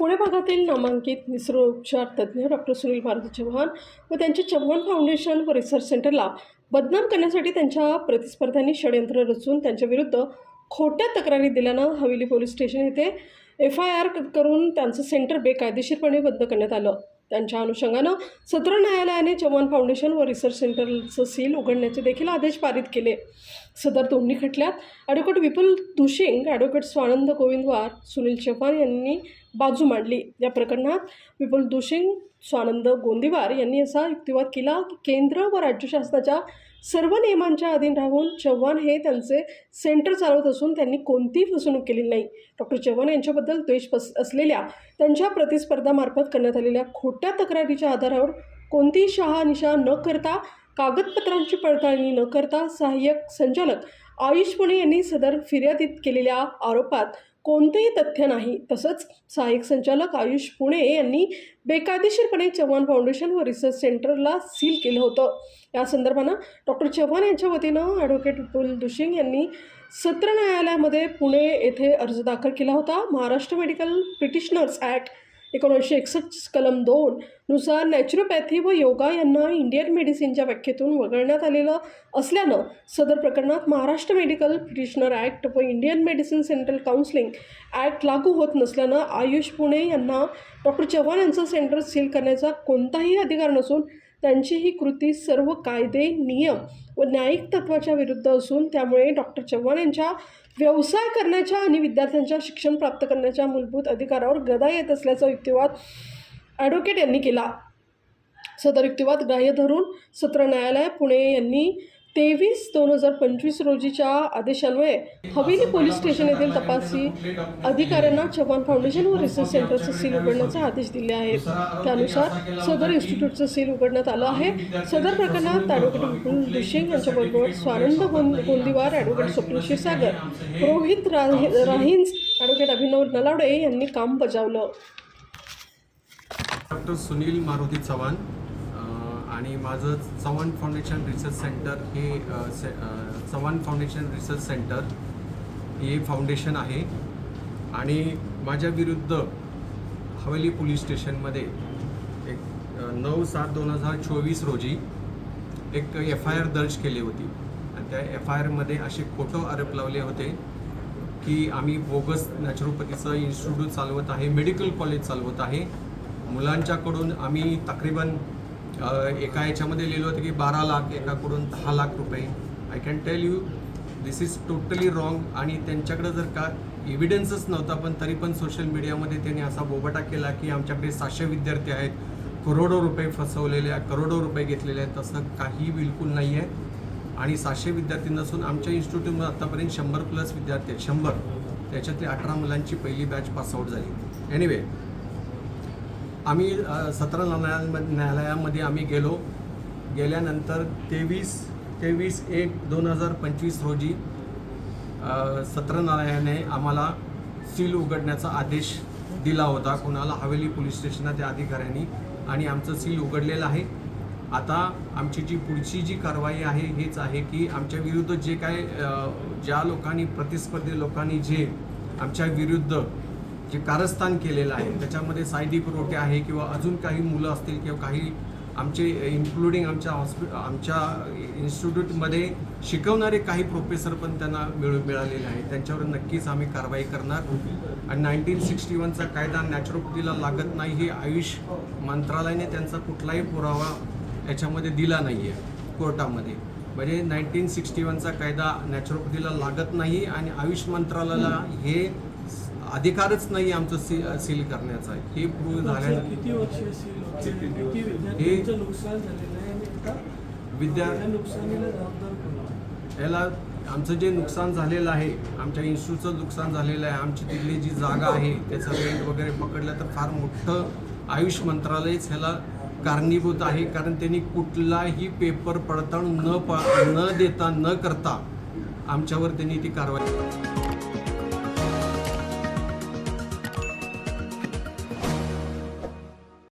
पुणे भागातील नामांकित निसर्गोपचार तज्ज्ञ डॉक्टर सुनील मारुती चव्हाण व त्यांच्या चव्हाण फाउंडेशन व रिसर्च सेंटरला बदनाम करण्यासाठी त्यांच्या प्रतिस्पर्ध्यांनी षडयंत्र रचून त्यांच्याविरुद्ध खोट्या तक्रारी दिल्यानं हवेली पोलीस स्टेशन येथे एफ आय आर करून त्यांचं सेंटर बेकायदेशीरपणे बंद करण्यात आलं. त्यांच्या अनुषंगानं सत्र न्यायालयाने चव्हाण फाउंडेशन व रिसर्च सेंटरचं सील उघडण्याचे देखील आदेश पारित केले. सदर दोन्ही खटल्यात ॲडव्होकेट विपुल दुशिंग ॲडव्होकेट स्वानंद गोविंदवार सुनील चव्हाण यांनी बाजू मांडली. या प्रकरणात विपुल दुशिंग स्वानंद गोंदीवार यांनी असा युक्तिवाद केला की केंद्र व राज्य शासनाच्या सर्व नियमांच्या अधीन राहून चव्हाण हे त्यांचे सेंटर चालवत असून त्यांनी कोणतीही फसवणूक केलेली नाही. डॉक्टर चव्हाण यांच्याबद्दल द्वेष पस असलेल्या त्यांच्या प्रतिस्पर्धामार्फत करण्यात आलेल्या खोट्या तक्रारीच्या आधारावर कोणतीही शहानिशा न करता कागदपत्रांची पडताळणी न करता सहाय्यक संचालक आयुष पुणे यांनी सदर फिर्यादीत केलेल्या आरोपात कोणतेही तथ्य नाही. तसंच सहाय्यक संचालक आयुष पुणे यांनी बेकायदेशीरपणे चव्हाण फाउंडेशन व रिसर्च सेंटरला सील केलं होतं. या संदर्भानं डॉक्टर चव्हाण यांच्या वतीनं ॲडव्होकेट विपुल दुशिंग यांनी सत्र न्यायालयामध्ये पुणे येथे अर्ज दाखल केला होता. महाराष्ट्र मेडिकल पिटिशनर्स ॲक्ट एकोणीसशे एकसष्ट कलम दोन नुसार नॅचरोपॅथी व योगा यांना इंडियन मेडिसिनच्या व्याख्येतून वगळण्यात आलेलं असल्यानं सदर प्रकरणात महाराष्ट्र मेडिकल पिटिशनर ॲक्ट व Indian medicine central counselling act लागू होत नसल्यानं आयुष पुणे यांना डॉक्टर चव्हाण यांचं सेंटर सील करण्याचा कोणताही अधिकार नसून त्यांची ही कृती सर्व कायदे नियम व न्यायिक तत्वाच्या विरुद्ध असून त्यामुळे डॉक्टर चव्हाण यांच्या व्यवसाय करण्याच्या आणि विद्यार्थ्यांच्या शिक्षण प्राप्त करण्याच्या मूलभूत अधिकारावर गदा येत असल्याचा युक्तिवाद ॲडव्होकेट यांनी केला. सदर युक्तिवाद ग्राह्य धरून सत्र न्यायालय पुणे यांनी तेवीस दोन हजार पंचवीस रोजीच्या आदेशान्वये हवेली पोलीस स्टेशन येथील तपासी अधिकाऱ्यांना चव्हाण फाउंडेशन व रिसर्च सेंटरचं सील उघडण्याचे आदेश दिले आहेत. त्यानुसार सदर इन्स्टिट्यूटचं सील उघडण्यात आलं आहे. सदर प्रकरणात ॲडव्होकेट विपुल दुशिंग यांच्याबरोबर स्वानंद गोंद गोंदिवार ॲडव्होकेट स्वप्न क्षीरसागर रोहित राहि राहिन्स ॲडव्होकेट अभिनव नलावडे यांनी काम बजावलं. डॉक्टर सुनील मारुती चव्हाण आणि माझं चव्हाण फाउंडेशन रिसर्च सेंटर हे से चव्हाण फाउंडेशन रिसर्च सेंटर हे फाउंडेशन आहे. आणि माझ्या विरुद्ध हवेली पोलीस स्टेशनमध्ये एक नऊ सात दोन हजार चोवीस रोजी एक एफ आय आर दर्ज केली होती. आणि त्या एफ आय आरमध्ये असे खोटं आरोप लावले होते की आम्ही बोगस नॅचरोपॅथीचं इन्स्टिट्यूट चालवत आहे मेडिकल कॉलेज चालवत आहे. मुलांच्याकडून आम्ही तकरीबन एका याच्यामध्ये लिहिलं होतं की बारा लाख एकाकडून दहा लाख रुपये. I can tell you this is totally wrong आणि त्यांच्याकडे जर का एव्हिडन्सच नव्हता पण तरी पण सोशल मीडियामध्ये त्यांनी असा बोबाटा केला की आमच्याकडे सातशे विद्यार्थी आहेत. करोडो रुपये फसवलेले आहेत करोडो रुपये घेतलेले आहेत. तसं काही बिलकुल नाही आहे आणि सातशे विद्यार्थी नसून आमच्या इन्स्टिट्यूटमध्ये आत्तापर्यंत शंभर प्लस विद्यार्थी आहेत. शंभर. त्याच्यातली अठरा मुलांची पहिली बॅच पासआउट झाली. एनिवे आम्ही अ, सत्र न्यायालयामध्ये न्यायालयामध्ये आम्ही गेलो. गेल्यानंतर तेवीस तेवीस एक दोन हजार पंचवीस रोजी सत्र न्यायालयाने आम्हाला सील उघडण्याचा आदेश दिला होता. कोणाला हवेली पोलीस स्टेशनाच्या अधिकाऱ्यांनी आणि आमचं सील उघडलेलं आहे. आता आमची जी पुढची जी कारवाई आहे हेच आहे की आमच्या विरुद्ध जे काय ज्या लोकांनी प्रतिस्पर्धी लोकांनी जे आमच्या विरुद्ध जे कारस्थान केलेलं आहे त्याच्यामध्ये सायदी पुरवठे आहे किंवा अजून काही मुलं असतील किंवा काही आमचे इन्क्लुडिंग आमच्या हॉस्पि आमच्या इन्स्टिट्यूटमध्ये शिकवणारे काही प्रोफेसर पण त्यांना मिळू मिळालेले आहेत. त्यांच्यावर नक्कीच आम्ही कारवाई करणार. आणि नाईन्टीन सिक्स्टी वनचा कायदा नॅचरोपॅथीला लागत नाही हे आयुष मंत्रालयाने त्यांचा कुठलाही पुरावा याच्यामध्ये दिला नाही आहे कोर्टामध्ये. म्हणजे नाईन्टीन सिक्स्टी वनचा कायदा नॅचरोपॅथीला लागत नाही आणि आयुष मंत्रालयाला हे अधिकारच नाही आमचं सी सील करण्याचा. हे प्रूव्ह झाल्यानंतर किती वर्ष नुकसान झालेलं आहे? विद्या नुकसानीला जबाबदार आहे? याला आमचं जे नुकसान झालेलं आहे आमच्या इन्स्टिट्यूटचं नुकसान झालेलं आहे आमची तिथली जी जागा आहे त्याचं रेंट वगैरे पकडलं तर फार मोठं आयुष मंत्रालयच ह्याला कारणीभूत आहे. कारण त्यांनी कुठलाही पेपर पडताळून न पा न देता न करता आमच्यावर त्यांनी ती कारवाई